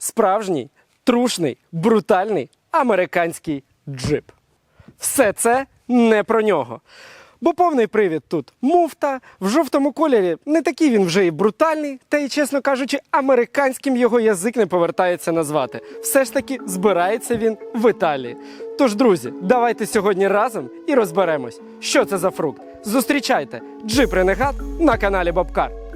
справжній, трушний, брутальний американський джип. Все це не про нього. Бо повний привід тут муфта, в жовтому кольорі не такий він вже і брутальний, та й, чесно кажучи, американським його язик не повертається назвати. Все ж таки збирається він в Італії. Тож, друзі, давайте сьогодні разом і розберемось, що це за фрукт. Зустрічайте джип Ренегат на каналі Бобкар.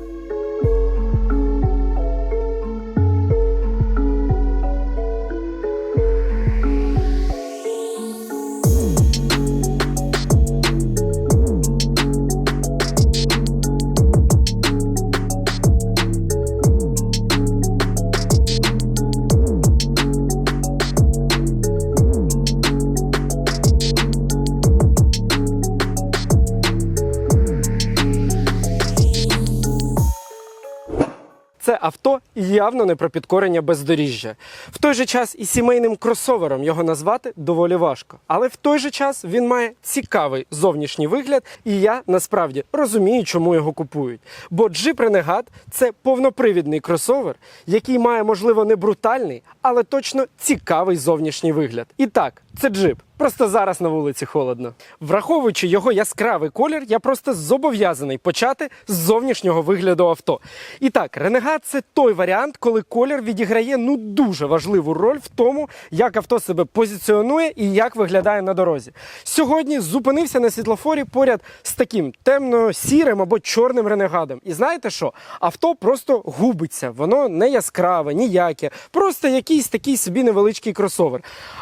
Авто явно не про підкорення бездоріжжя. В той же час і сімейним кросовером його назвати доволі важко. Але в той же час він має цікавий зовнішній вигляд, і я насправді розумію, чому його купують. Бо Jeep Renegade – це повнопривідний кросовер, який має, можливо, не брутальний, але точно цікавий зовнішній вигляд. І так, це джип. Просто зараз на вулиці холодно. Враховуючи його яскравий колір, я просто зобов'язаний почати з зовнішнього вигляду авто. І так, Renegade – це той варіант, коли колір відіграє ну дуже важливу роль в тому, як авто себе позиціонує і як виглядає на дорозі. Сьогодні зупинився на світлофорі поряд з таким темно-сірим або чорним ренегадом. І знаєте що? Авто просто губиться, воно не яскраве, ніяке, просто якийсь такий собі невеличкий кросовер.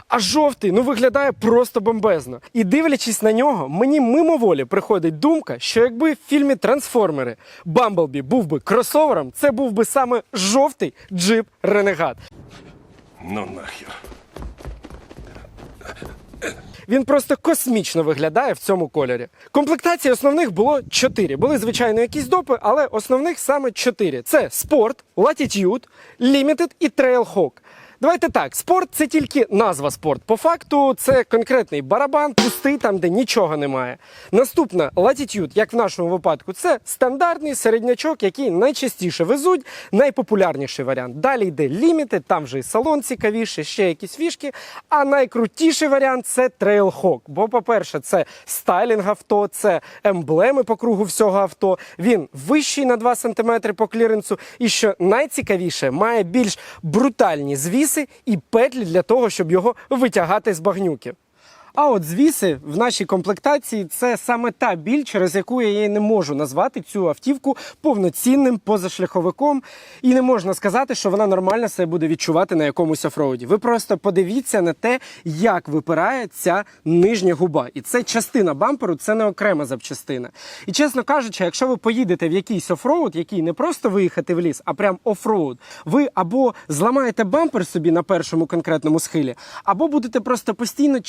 А жовтий ну виглядає просто бомбезно. І дивлячись на нього, мені мимоволі приходить думка, що якби в фільмі Трансформери Бамблбі був би кросовером, це був би саме жовтий джип Ренегад. Ну нахер. Він просто космічно виглядає в цьому кольорі. Комплектацій основних було чотири. Були, звичайно, якісь допи, але основних саме чотири: це спорт, Latitude, Limited і Trailhawk. Давайте так, спорт це тільки назва спорт. По факту це конкретний барабан, пустий там, де нічого немає. Наступна Latitude, як в нашому випадку, це стандартний середнячок, який найчастіше везуть, найпопулярніший варіант. Далі йде Limited, там вже і салон цікавіший, ще якісь фішки. А найкрутіший варіант це Trailhawk. Бо, по-перше, це стайлінг авто, це емблеми по кругу всього авто. Він вищий на 2 см по кліренсу. І що найцікавіше, має більш брутальні звіси і петлі для того, щоб його витягати з багнюки. А от звіси в нашій комплектації це саме та біль, через яку я її не можу назвати цю автівку повноцінним позашляховиком. І не можна сказати, що вона нормально себе буде відчувати на якомусь офроуді. Ви просто подивіться на те, як випирає ця нижня губа. І це частина бамперу, це не окрема запчастина. І чесно кажучи, якщо ви поїдете в якийсь офроуд, який не просто виїхати в ліс, а прям офроуд, ви або зламаєте бампер собі на першому конкретному схилі, або будете просто постійно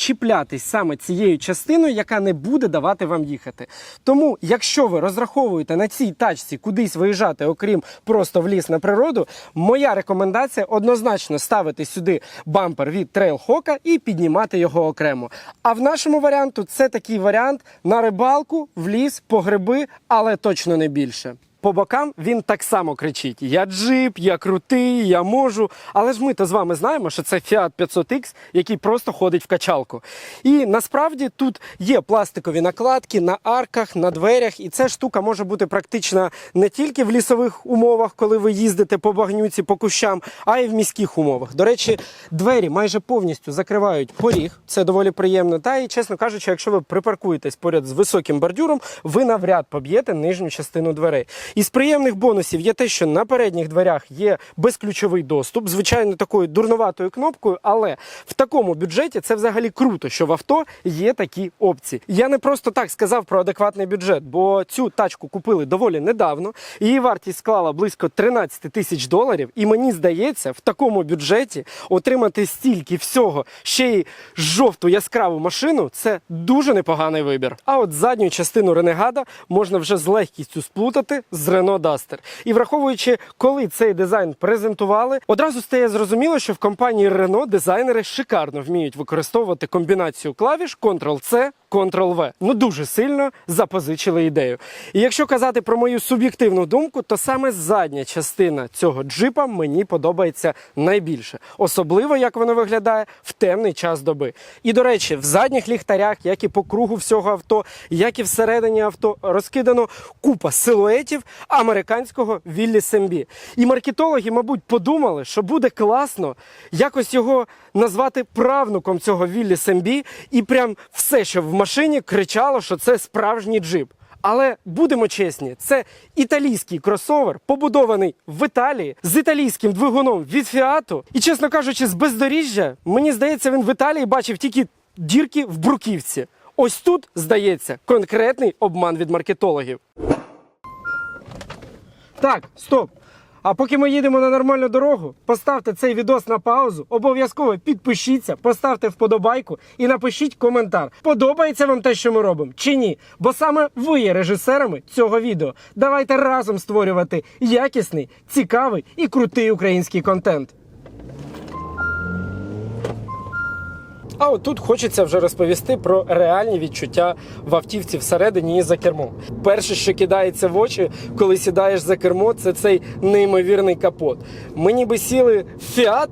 чіплятись саме цією частиною, яка не буде давати вам їхати. Тому, якщо ви розраховуєте на цій тачці кудись виїжджати, окрім просто в ліс на природу, моя рекомендація однозначно ставити сюди бампер від Trailhawk і піднімати його окремо. А в нашому варіанту це такий варіант на рибалку, в ліс, по гриби, але точно не більше. По бокам він так само кричить: Я джип, я крутий, я можу. Але ж ми то з вами знаємо, що це Fiat 500X, який просто ходить в качалку. І насправді тут є пластикові накладки на арках, на дверях, і ця штука може бути практична не тільки в лісових умовах, коли ви їздите по багнюці, по кущам, а й в міських умовах. До речі, двері майже повністю закривають поріг. Це доволі приємно. Та і чесно кажучи, якщо ви припаркуєтесь поряд з високим бордюром, ви навряд поб'єте нижню частину дверей. Із приємних бонусів є те, що на передніх дверях є безключовий доступ, звичайно, такою дурнуватою кнопкою, але в такому бюджеті це взагалі круто, що в авто є такі опції. Я не просто так сказав про адекватний бюджет, бо цю тачку купили доволі недавно. Її вартість склала близько 13 тисяч доларів. І мені здається, в такому бюджеті отримати стільки всього, ще й жовту яскраву машину це дуже непоганий вибір. А от задню частину Ренегада можна вже з легкістю сплутати з Renault Duster. І враховуючи, коли цей дизайн презентували, одразу стає зрозуміло, що в компанії Renault дизайнери шикарно вміють використовувати комбінацію клавіш Ctrl-C, Ctrl-V. Ну дуже сильно запозичили ідею. І якщо казати про мою суб'єктивну думку, то саме задня частина цього джипа мені подобається найбільше, особливо як воно виглядає в темний час доби. І до речі, в задніх ліхтарях, як і по кругу всього авто, як і всередині авто, розкидано купа силуетів американського Віллі Сембі. І маркетологи, мабуть, подумали, що буде класно якось його назвати правнуком цього Віллі Сембі, і прям все, що в машині кричало, що це справжній джип. Але будемо чесні, це італійський кросовер, побудований в Італії з італійським двигуном від Фіату. І, чесно кажучи, з бездоріжжя, мені здається, він в Італії бачив тільки дірки в бруківці. Ось тут, здається, конкретний обман від маркетологів. Так, стоп. А поки ми їдемо на нормальну дорогу, поставте цей відос на паузу, обов'язково підпишіться, поставте вподобайку і напишіть коментар. Подобається вам те, що ми робимо, чи ні? Бо саме ви є режисерами цього відео. Давайте разом створювати якісний, цікавий і крутий український контент. А от тут хочеться вже розповісти про реальні відчуття в автівці всередині і за кермом. Перше, що кидається в очі, коли сідаєш за кермо, це цей неймовірний капот. Ми ніби сіли в Фіат.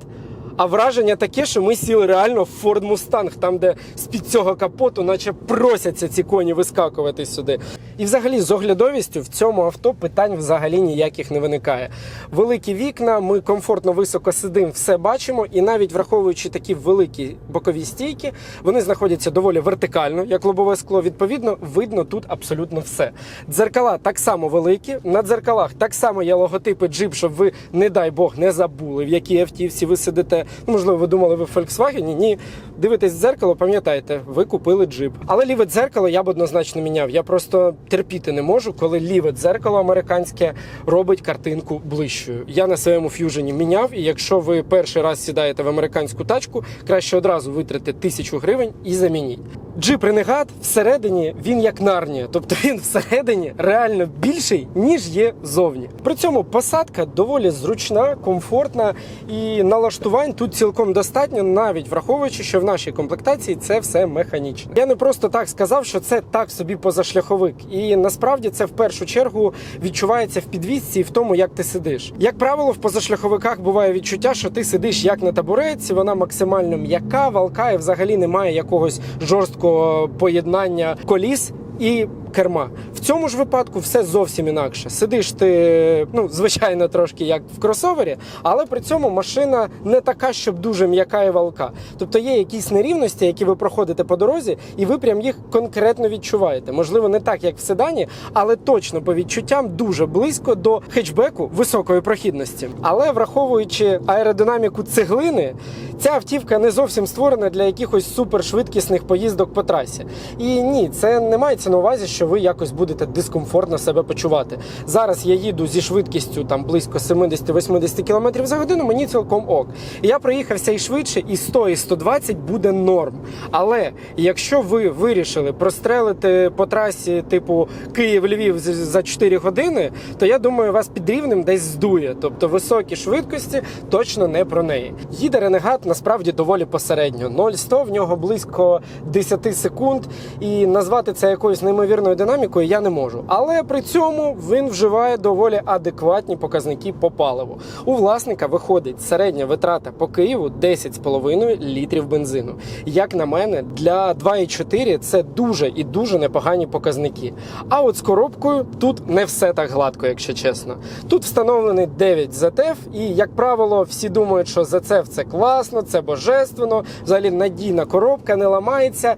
А враження таке, що ми сіли реально в Ford Mustang, там, де з-під цього капоту, наче просяться ці коні вискакувати сюди. І взагалі з оглядовістю в цьому авто питань взагалі ніяких не виникає. Великі вікна, ми комфортно високо сидимо, все бачимо, і навіть враховуючи такі великі бокові стійки, вони знаходяться доволі вертикально, як лобове скло. Відповідно, видно тут абсолютно все. Дзеркала так само великі. На дзеркалах так само є логотипи Jeep, щоб ви, не дай Бог, не забули, в якій автівці ви сидите. Ну, можливо, ви думали, ви в Volkswagen? Ні. Дивитесь в дзеркало, пам'ятайте, ви купили джип. Але ліве дзеркало я б однозначно міняв. Я просто терпіти не можу, коли ліве дзеркало американське робить картинку ближчою. Я на своєму ф'южені міняв, і якщо ви перший раз сідаєте в американську тачку, краще одразу витратити тисячу гривень і замініть. Джип Renegade всередині він як нарнія, тобто він всередині реально більший, ніж є зовні. При цьому посадка доволі зручна, комфортна і налаштувань тут цілком достатньо, навіть враховуючи, що в нашій комплектації це все механічне. Я не просто так сказав, що це так собі позашляховик, і насправді це в першу чергу відчувається в підвісці і в тому, як ти сидиш. Як правило, в позашляховиках буває відчуття, що ти сидиш як на табуретці, вона максимально м'яка, валка, і взагалі немає якогось жорсткого поєднання коліс. І керма цьому ж випадку все зовсім інакше. Сидиш ти, ну звичайно, трошки як в кросовері, але при цьому машина не така, щоб дуже м'яка і валка. Тобто є якісь нерівності, які ви проходите по дорозі, і ви прям їх конкретно відчуваєте. Можливо, не так, як в седані, але точно по відчуттям дуже близько до хетчбеку високої прохідності. Але враховуючи аеродинаміку цеглини, ця автівка не зовсім створена для якихось супершвидкісних поїздок по трасі. І ні, це не мається на увазі, що ви якось будете дискомфортно себе почувати. Зараз я їду зі швидкістю там близько 70-80 км за годину, мені цілком ок. Я проїхався і швидше, і 100, і 120 буде норм. Але якщо ви вирішили прострелити по трасі, типу Київ-Львів за 4 години, то я думаю, вас під рівнем десь здує. Тобто високі швидкості точно не про неї. Їде Ренегат насправді доволі посередньо. 0-100 в нього близько 10 секунд, і назвати це якоюсь неймовірною динамікою я не можу. Але при цьому він вживає доволі адекватні показники по паливу. У власника виходить середня витрата по Києву 10,5 літрів бензину. Як на мене, для 2,4 це дуже і дуже непогані показники. А от з коробкою тут не все так гладко, якщо чесно. Тут встановлений 9 ZF, і як правило, всі думають, що ZF це класно, це божественно, взагалі надійна коробка, не ламається.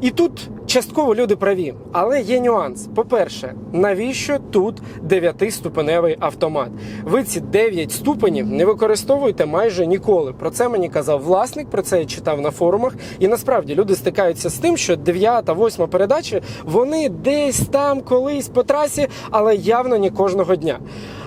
І тут частково люди праві, але є нюанс. По-перше, навіщо тут 9-ступеневий автомат? Ви ці 9 ступенів не використовуєте майже ніколи. Про це мені казав власник, про це я читав на форумах. І насправді люди стикаються з тим, що 9 8 передачі вони десь там колись по трасі, але явно не кожного дня.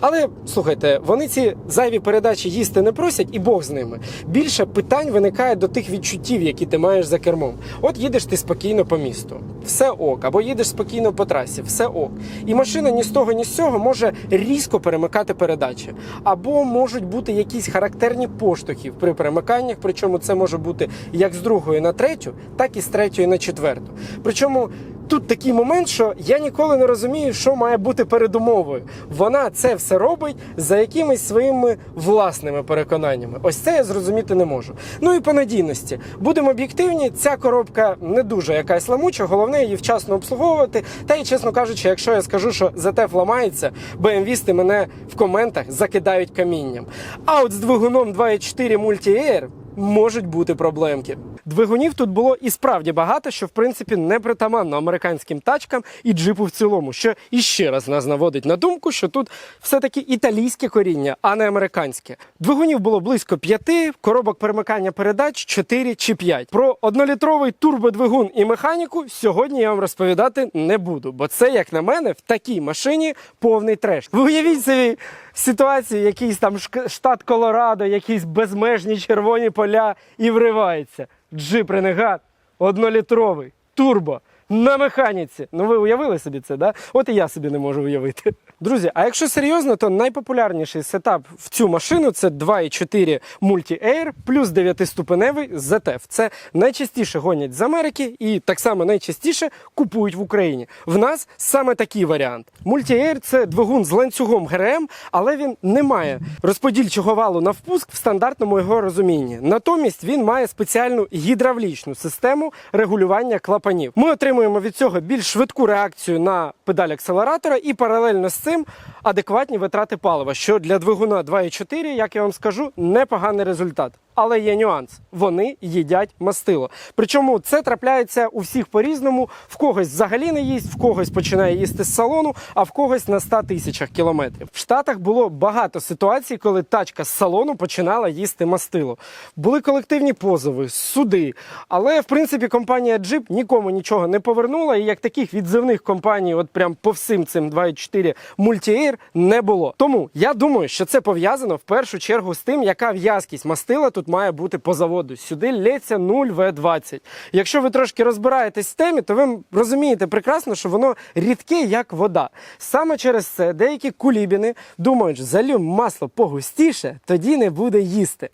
Але слухайте, вони ці зайві передачі їсти не просять, і Бог з ними. Більше питань виникає до тих відчуттів, які ти маєш за кермом. От їдеш ти спокійно по місту. Місто, все ок, або їдеш спокійно по трасі, все ок. І машина ні з того, ні з цього може різко перемикати передачі. Або можуть бути якісь характерні поштовхи при перемиканнях, причому це може бути як з другої на третю, так і з третьої на четверту. Причому тут такий момент, що я ніколи не розумію, що має бути передумовою. Вона це все робить за якимись своїми власними переконаннями. Ось це я зрозуміти не можу. Ну і по надійності. Будемо об'єктивні, ця коробка не дуже якась ламуча, головне її вчасно обслуговувати. Та й чесно кажучи, якщо я скажу, що ZF ламається, BMW-сти мене в коментах закидають камінням. А от з двигуном 2.4 Multi-Air можуть бути проблемки. Двигунів тут було і справді багато, що в принципі не притаманно американським тачкам і джипу в цілому, що іще раз нас наводить на думку, що тут все-таки італійське коріння, а не американське. Двигунів було близько п'яти, коробок перемикання передач 4 чи 5. Про однолітровий турбодвигун і механіку сьогодні я вам розповідати не буду, бо це, як на мене, в такій машині повний треш. Ви уявіть собі ситуацію, якийсь там штат Колорадо, якісь безмежні червоні поля і вривається. Джип Ренегат однолітровий, турбо. На механіці. Ну ви уявили собі це, да? От і я собі не можу уявити. Друзі, а якщо серйозно, то найпопулярніший сетап в цю машину це 2.4 Multi-Air плюс 9-ступеневий ZF. Це найчастіше гонять з Америки і так само найчастіше купують в Україні. В нас саме такий варіант. Multi-Air – це двигун з ланцюгом ГРМ, але він не має розподільчого валу на впуск в стандартному його розумінні. Натомість він має спеціальну гідравлічну систему регулювання клапанів. Ми отримуємо від цього більш швидку реакцію на педаль акселератора і паралельно з цим адекватні витрати палива, що для двигуна 2.4, як я вам скажу, непоганий результат. Але є нюанс: вони їдять мастило. Причому це трапляється у всіх по-різному. В когось взагалі не їсть, в когось починає їсти з салону, а в когось на 100 тисячах кілометрів. В Штатах було багато ситуацій, коли тачка з салону починала їсти мастило. Були колективні позови, суди. Але в принципі компанія Jeep нікому нічого не повернула, і як таких відзивних компаній, от прям по всім цим 2.4 Multi-Air не було. Тому я думаю, що це пов'язано в першу чергу з тим, яка в'язкість мастила тут має бути по заводу. Сюди лється 0 В20. Якщо ви трошки розбираєтесь в темі, то ви розумієте прекрасно, що воно рідке, як вода. Саме через це деякі кулібіни думають, що залю масло погустіше, тоді не буде їсти.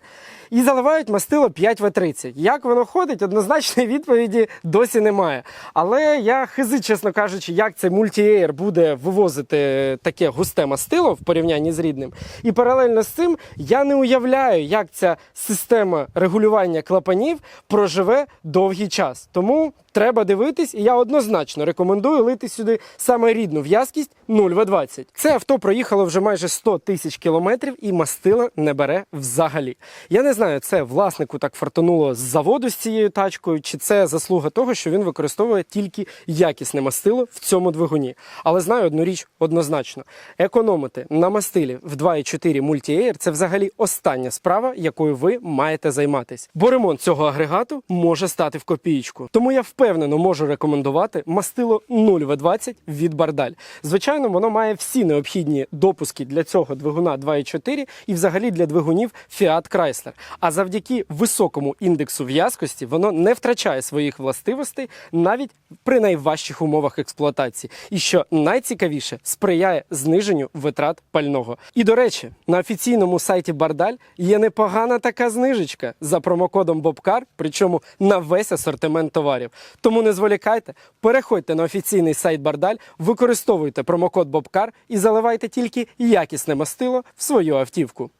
І заливають мастило 5 В30. Як воно ходить, однозначної відповіді досі немає. Але я хизи, чесно кажучи, як цей мультієр буде вивозити таке густе мастило в порівнянні з рідним. І паралельно з цим я не уявляю, як ця система регулювання клапанів проживе довгий час. Тому треба дивитись, і я однозначно рекомендую лити сюди саме рідну в'язкість 0В20. Це авто проїхало вже майже 100 тисяч кілометрів і мастила не бере взагалі. Я не знаю, це власнику так фартануло з заводу з цією тачкою, чи це заслуга того, що він використовує тільки якісне мастило в цьому двигуні. Але знаю одну річ однозначно: економити на мастилі в 2.4 Multi-Air – це взагалі остання справа, якою ви маєте займатися. Бо ремонт цього агрегату може стати в копієчку. Тому я впевнено можу рекомендувати мастило 0В20 від Бардаль. Звичайно, воно має всі необхідні допуски для цього двигуна 2.4 і взагалі для двигунів Fiat Chrysler. А завдяки високому індексу в'язкості воно не втрачає своїх властивостей навіть при найважчих умовах експлуатації. І що найцікавіше, сприяє зниженню витрат пального. І до речі, на офіційному сайті Бардаль є непогана така знижечка за промокодом Бобкар, причому на весь асортимент товарів. Тому не зволікайте, переходьте на офіційний сайт Бардаль, використовуйте промокод Бобкар і заливайте тільки якісне мастило в свою автівку.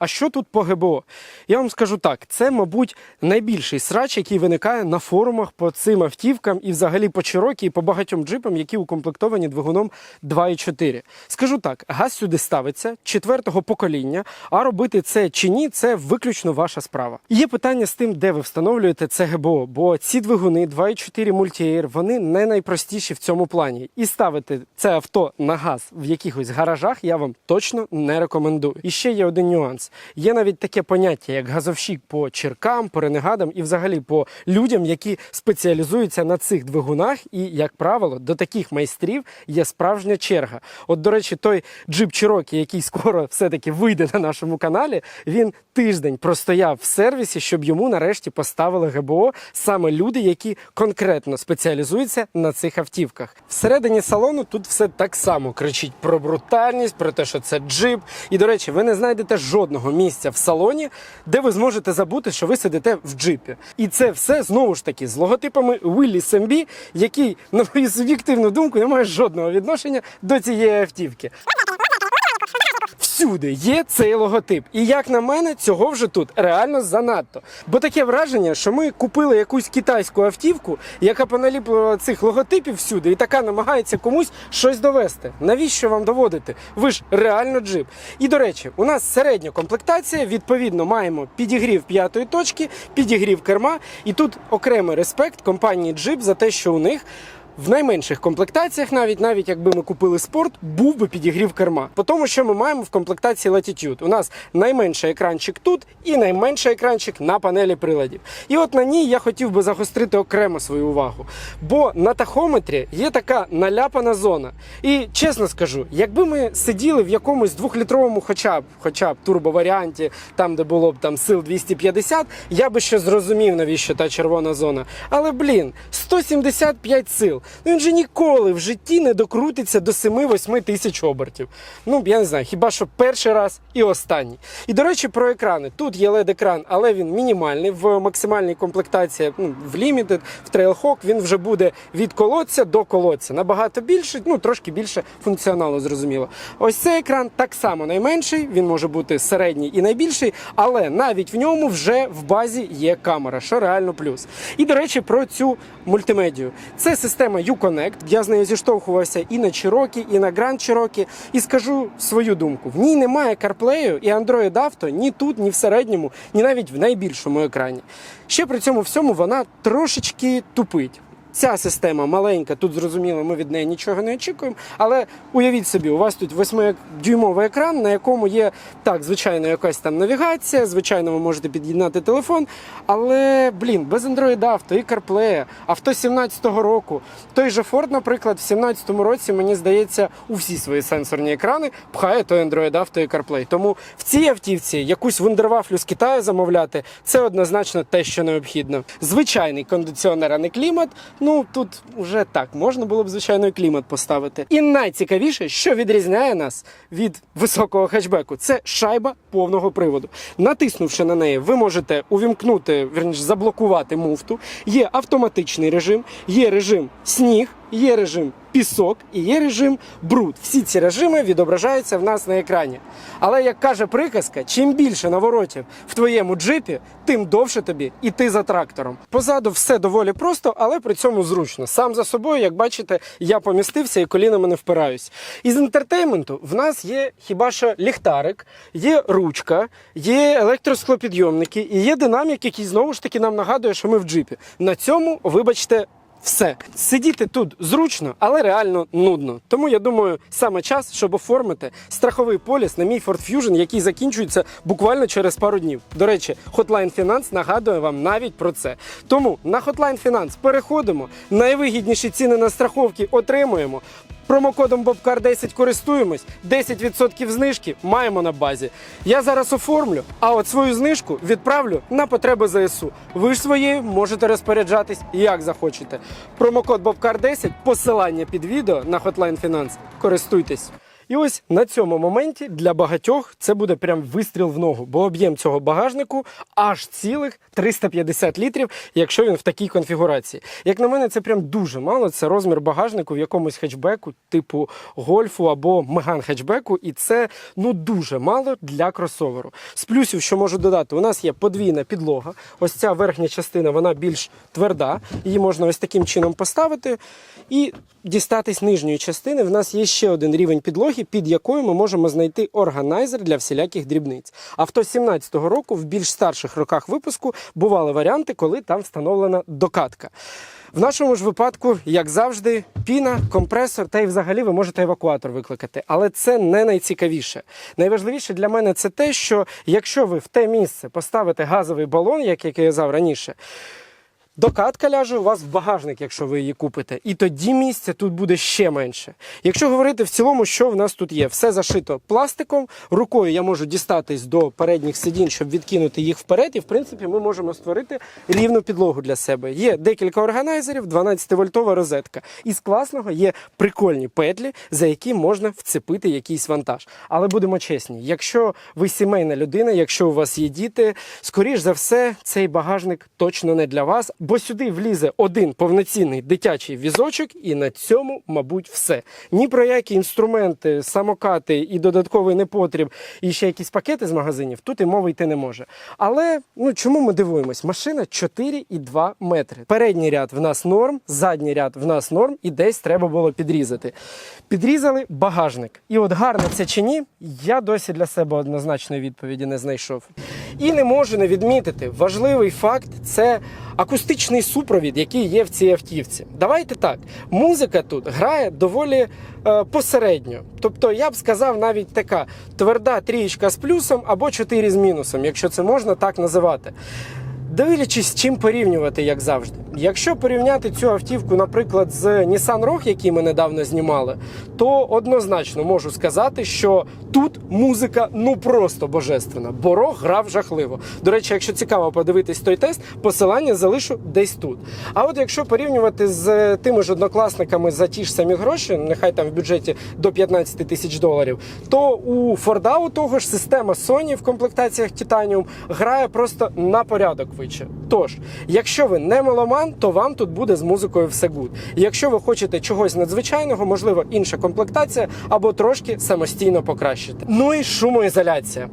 А що тут по ГБО? Я вам скажу так: це, мабуть, найбільший срач, який виникає на форумах по цим автівкам і взагалі по Чирокі і по багатьом джипам, які укомплектовані двигуном 2.4. Скажу так: газ сюди ставиться четвертого покоління, а робити це чи ні, це виключно ваша справа. Є питання з тим, де ви встановлюєте це ГБО, бо ці двигуни 2.4 Multi-Air, вони не найпростіші в цьому плані. І ставити це авто на газ в якихось гаражах я вам точно не рекомендую. І ще є один нюанс. Є навіть таке поняття, як газовщик по черкам, по ренегадам і взагалі по людям, які спеціалізуються на цих двигунах. І, як правило, до таких майстрів є справжня черга. От, до речі, той джип Cherokee, який скоро все-таки вийде на нашому каналі, він тиждень простояв в сервісі, щоб йому нарешті поставили ГБО саме люди, які конкретно спеціалізуються на цих автівках. Всередині салону тут все так само кричить про брутальність, про те, що це джип. І до речі, ви не знайдете жодного місця в салоні, де ви зможете забути, що ви сидите в джипі. І це все знову ж таки з логотипами Willis MB, який, на мою суб'єктивну думку, не має жодного відношення до цієї автівки. Всюди є цей логотип. І як на мене, цього вже тут реально занадто. Бо таке враження, що ми купили якусь китайську автівку, яка поналіплювала цих логотипів всюди, і така намагається комусь щось довести. Навіщо вам доводити? Ви ж реально джип. І до речі, у нас середня комплектація. Відповідно, маємо підігрів п'ятої точки, підігрів керма. І тут окремий респект компанії Jeep за те, що у них. В найменших комплектаціях, навіть навіть якби ми купили спорт, був би підігрів керма. По тому, що ми маємо в комплектації Latitude. У нас найменший екранчик тут і найменший екранчик на панелі приладів. І от на ній я хотів би загострити окремо свою увагу. Бо на тахометрі є така наляпана зона. І чесно скажу, якби ми сиділи в якомусь двохлітровому, хоча б хоча б турбоваріанті, там де було б там сил 250, я би ще зрозумів, навіщо та червона зона. Але блін, 175 сил. Ну він же ніколи в житті не докрутиться до 7-8 тисяч обертів. Ну, я не знаю, хіба що перший раз і останній. І до речі, про екрани. Тут є LED-екран, але він мінімальний. В максимальній комплектації, ну, в Limited, в Trailhawk він вже буде від колодця до колодця. Набагато більше, ну трошки більше функціоналу, зрозуміло. Ось цей екран так само найменший, він може бути середній і найбільший, але навіть в ньому вже в базі є камера, що реально плюс. І до речі, про цю мультимедію. Це система Uconnect. Я з нею зіштовхувався і на Cherokee, і на Grand Cherokee. І скажу свою думку: в ній немає CarPlay і Android Auto ні тут, ні в середньому, ні навіть в найбільшому екрані. Ще при цьому всьому вона трошечки тупить. Ця система маленька, тут зрозуміло, ми від неї нічого не очікуємо. Але уявіть собі, у вас тут 8-дюймовий екран, на якому є так, звичайно, якась там навігація, звичайно, ви можете під'єднати телефон. Але, блін, без Android Auto і CarPlay, авто 17-го року. Той же Ford, наприклад, в 17-му році, мені здається, у всі свої сенсорні екрани пхає той Android Auto і CarPlay. Тому в цій автівці якусь вундервафлю з Китаю замовляти це однозначно те, що необхідно. Звичайний кондиціонер, а не клімат. Ну тут вже так можна було б звичайно і клімат поставити. І найцікавіше, що відрізняє нас від високого хетчбеку, це шайба повного приводу. Натиснувши на неї, ви можете увімкнути, верніше заблокувати муфту. Є автоматичний режим, є режим сніг. Є режим пісок і є режим бруд. Всі ці режими відображаються в нас на екрані. Але як каже приказка, чим більше наворотів в твоєму джипі, тим довше тобі іти за трактором. Позаду все доволі просто, але при цьому зручно. Сам за собою, як бачите, я помістився і колінами не впираюсь. Із інтертейменту в нас є хіба що ліхтарик, є ручка, є електросклопідйомники і є динамік, який знову ж таки нам нагадує, що ми в джипі. На цьому, вибачте, все. Сидіти тут зручно, але реально нудно. Тому я думаю, саме час, щоб оформити страховий поліс на мій Ford Fusion, який закінчується буквально через пару днів. До речі, Hotline Finance нагадує вам навіть про це. Тому на Hotline Finance переходимо, найвигідніші ціни на страховки отримуємо. Промокодом Bobcar 10 користуємось, 10% знижки маємо на базі. Я зараз оформлю, а от свою знижку відправлю на потреби ЗСУ. Ви ж своєю можете розпоряджатись як захочете. Промокод Bobcar 10, посилання під відео на Hotline Finance. Користуйтесь. І ось на цьому моменті для багатьох це буде прям вистріл в ногу, бо об'єм цього багажнику аж цілих 350 літрів, якщо він в такій конфігурації. Як на мене, це прям дуже мало. Це розмір багажнику в якомусь хетчбеку, типу гольфу або меган хетчбеку, і це ну дуже мало для кросоверу. З плюсів, що можу додати, у нас є подвійна підлога. Ось ця верхня частина вона більш тверда. Її можна ось таким чином поставити і дістатись нижньої частини. В нас є ще один рівень підлоги, автівки, під якою ми можемо знайти органайзер для всіляких дрібниць. Авто 17-го року в більш старших роках випуску бували варіанти, коли там встановлена докатка. В нашому ж випадку, як завжди, піна, компресор та й взагалі ви можете евакуатор викликати. Але це не найцікавіше. Найважливіше для мене це те, що якщо ви в те місце поставите газовий балон, як я казав раніше, Докатка ляже у вас в багажник, якщо ви її купите, і тоді місця тут буде ще менше. Якщо говорити в цілому, що в нас тут є, все зашито пластиком. Рукою я можу дістатись до передніх сидінь, щоб відкинути їх вперед. І в принципі ми можемо створити рівну підлогу для себе. Є декілька органайзерів, 12-вольтова розетка. Із класного є прикольні петлі, за які можна вцепити якийсь вантаж. Але будемо чесні, якщо ви сімейна людина, якщо у вас є діти, скоріш за все, цей багажник точно не для вас, бо сюди влізе один повноцінний дитячий візочок, і на цьому, мабуть, все. Ні про які інструменти, самокати і додатковий непотріб, і ще якісь пакети з магазинів тут і мови йти не може. Але ну чому ми дивуємось? Машина 4,2 метри. Передній ряд в нас норм, задній ряд в нас норм, і десь треба було підрізати. Підрізали багажник. І от гарно це чи ні, я досі для себе однозначної відповіді не знайшов. І не можу не відмітити важливий факт це акустичний супровід, який є в цій автівці. Давайте так, музика тут грає доволі е, посередньо. Тобто, я б сказав, навіть така тверда трієчка з плюсом або чотири з мінусом, якщо це можна так називати. Дивлячись, чим порівнювати, як завжди. Якщо порівняти цю автівку, наприклад, з Nissan Rogue, який ми недавно знімали, то однозначно можу сказати, що тут музика ну просто божественна. Бо Rogue грав жахливо. До речі, якщо цікаво подивитись той тест, посилання залишу десь тут. А от якщо порівнювати з тими ж однокласниками за ті ж самі гроші, нехай там в бюджеті до 15 тисяч доларів, то у Форда у того ж система Sony в комплектаціях Titanium грає просто на порядок вище. Тож, якщо ви не меломан, то вам тут буде з музикою все гуд. Якщо ви хочете чогось надзвичайного, можливо, інша комплектація або трошки самостійно покращити. Ну і шумоізоляція.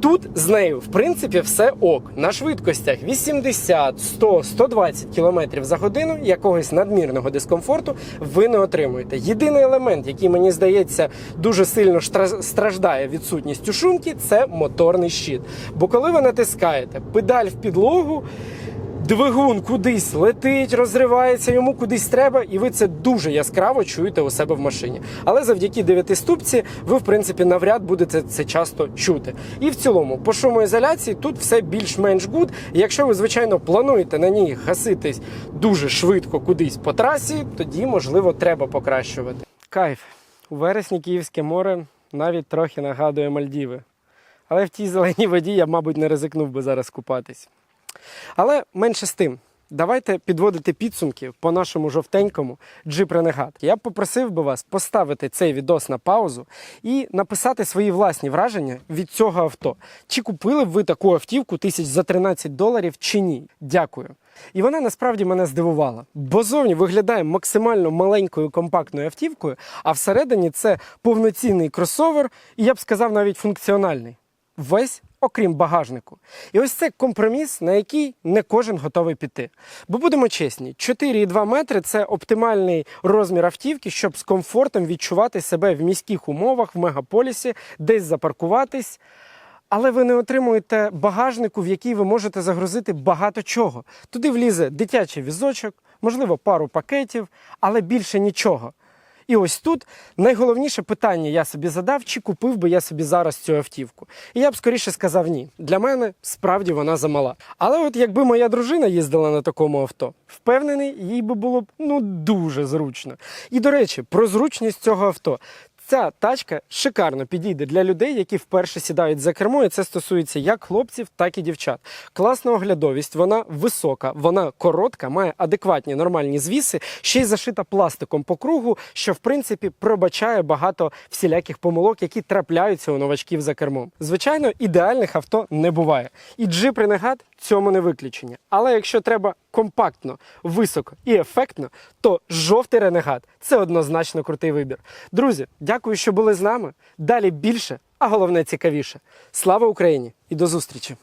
Тут з нею, в принципі, все ок. На швидкостях 80, 100, 120 км за годину якогось надмірного дискомфорту ви не отримуєте. Єдиний елемент, який мені здається дуже сильно страждає відсутністю шумки, це моторний щит. Бо коли ви натискаєте педаль в підлогу, Двигун кудись летить, розривається, йому кудись треба, і ви це дуже яскраво чуєте у себе в машині. Але завдяки дев'ятиступці ви, в принципі, навряд будете це часто чути. І в цілому, по шумоізоляції тут все більш-менш гуд. Якщо ви, звичайно, плануєте на ній гаситись дуже швидко кудись по трасі, тоді, можливо, треба покращувати. Кайф. У вересні Київське море навіть трохи нагадує Мальдіви. Але в тій зеленій воді я, мабуть, не ризикнув би зараз купатись. Але менше з тим, давайте підводити підсумки по нашому жовтенькому Jeep Renegade. Я б попросив би вас поставити цей відос на паузу і написати свої власні враження від цього авто. Чи купили б ви таку автівку тисяч за 13 доларів чи ні? Дякую. І вона насправді мене здивувала, бо зовні виглядає максимально маленькою компактною автівкою, а всередині це повноцінний кросовер, і я б сказав навіть функціональний. Весь окрім багажнику. І ось це компроміс, на який не кожен готовий піти. Бо будемо чесні, 4,2 метри це оптимальний розмір автівки, щоб з комфортом відчувати себе в міських умовах, в мегаполісі, десь запаркуватись. Але ви не отримуєте багажнику, в який ви можете загрузити багато чого. Туди влізе дитячий візочок, можливо, пару пакетів, але більше нічого. І ось тут найголовніше питання я собі задав, чи купив би я собі зараз цю автівку. І я б скоріше сказав ні. Для мене справді вона замала. Але от якби моя дружина їздила на такому авто, впевнений, їй би було б ну дуже зручно. І до речі, про зручність цього авто. Ця тачка шикарно підійде для людей, які вперше сідають за кермо, і це стосується як хлопців, так і дівчат. Класна оглядовість, вона висока, вона коротка, має адекватні нормальні звіси, ще й зашита пластиком по кругу, що в принципі пробачає багато всіляких помилок, які трапляються у новачків за кермом. Звичайно, ідеальних авто не буває. І Jeep Renegade цьому не виключення. Але якщо треба компактно, високо і ефектно, то жовтий ренегат – це однозначно крутий вибір. Друзі, дякую, що були з нами. Далі більше, а головне цікавіше. Слава Україні і до зустрічі!